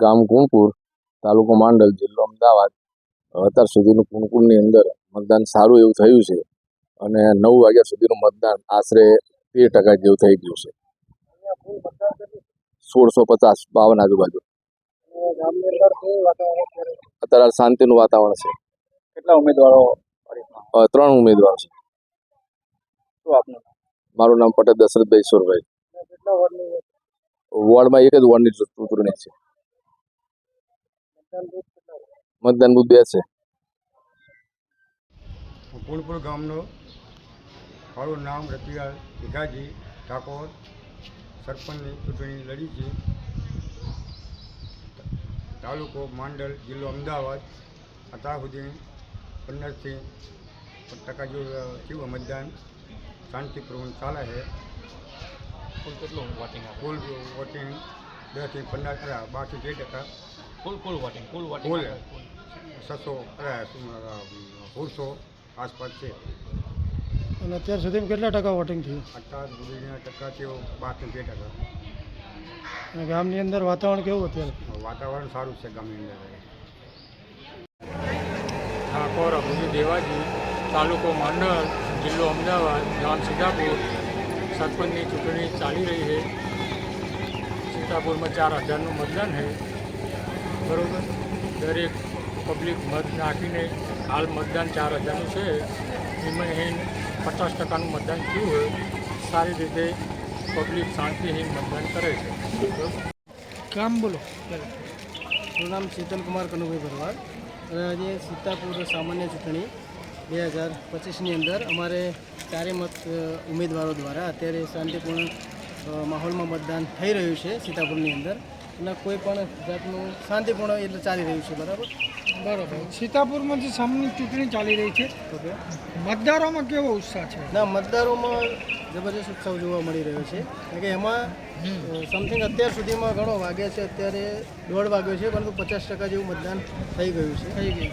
ગામ કુણપુર તાલુકો માંડલ જિલ્લો અમદાવાદ. અત્યાર સુધીનું કુણકુણની અંદર મતદાન સારું એવું થયું છે અને નવ વાગ્યા સુધીનું મતદાન આશરે તેર ટકા જેવું થઈ ગયું છે. સોળસો પચાસ બાવન આજુબાજુ. અત્યારે શાંતિનું વાતાવરણ છે. કેટલા ઉમેદવારો ત્રણ ઉમેદવાર છે. મારું નામ પટેલ દશરથભાઈ ઈશ્વરભાઈ વોર્ડમાં એક જ વોર્ડની ચૂંટણી છે. મતદાન બુથ બે છે હું કુણપુર ગામનો મારું નામ રતિલાલ ભીખાજી ઠાકોર સરપંચની ચૂંટણી લડી છે. તાલુકો માંડલ જિલ્લો અમદાવાદ. અત્યાર સુધી પંદરથી ટકા જેવું થયું મતદાન શાંતિપૂર્વક ચાલે છે. કુલ કેટલું વોટિંગ આવે કુલ વોટિંગ દસથી પંદર અરે બારથી તેર ટકા. કુલ કુલ વોટિંગ કુલ વોટિંગ કુલ. છસો સોળસો આસપાસ છે. અને અત્યાર સુધીમાં કેટલા ટકા વોટિંગ થયું? અત્યાર સુધીના ટકા થયો બારથી તેર ટકા. અને ગામની અંદર વાતાવરણ કેવું અત્યારે? વાતાવરણ સારું છે ગામની અંદર. ઠાકોર અભુજી દેવાજી તાલુકો માંડલ જિલ્લો અમદાવાદ ગામ સીતાપુર સરપંચની ચૂંટણી ચાલી રહી છે. સીતાપુરમાં ચાર હજારનું મતદાન છે. બરાબર? દરેક પબ્લિક મત નાખીને હાલ મતદાન ચાર હજારનું છે. એમાં અહીં પચાસ ટકાનું મતદાન થયું હોય સારી રીતે પબ્લિક શાંતિહીન મતદાન કરે છે. કામ બોલો. મારું નામ શીતલકુમાર કનુભાઈ ભરવાડ. અને આજે સીતાપુર સામાન્ય ચૂંટણી બે હજાર પચીસની અંદર અમારે ચારે મત ઉમેદવારો દ્વારા અત્યારે શાંતિપૂર્ણ માહોલમાં મતદાન થઈ રહ્યું છે સીતાપુરની અંદર. અને કોઈ પણ જાતનું શાંતિપૂર્ણ એટલે ચાલી રહ્યું છે બરાબર? બરાબર. સીતાપુરમાં જે સામની ચૂંટણી ચાલી રહી છે મતદારોમાં કેવો ઉત્સાહ છે? ના મતદારોમાં જબરજસ્ત ઉત્સાહ જોવા મળી રહ્યો છે. કારણ કે એમાં સમથિંગ અત્યાર સુધીમાં ઘણો વાગ્યા છે અત્યારે દોઢ વાગ્યો છે પરંતુ પચાસ ટકા જેવું મતદાન થઈ ગયું છે. થઈ ગઈ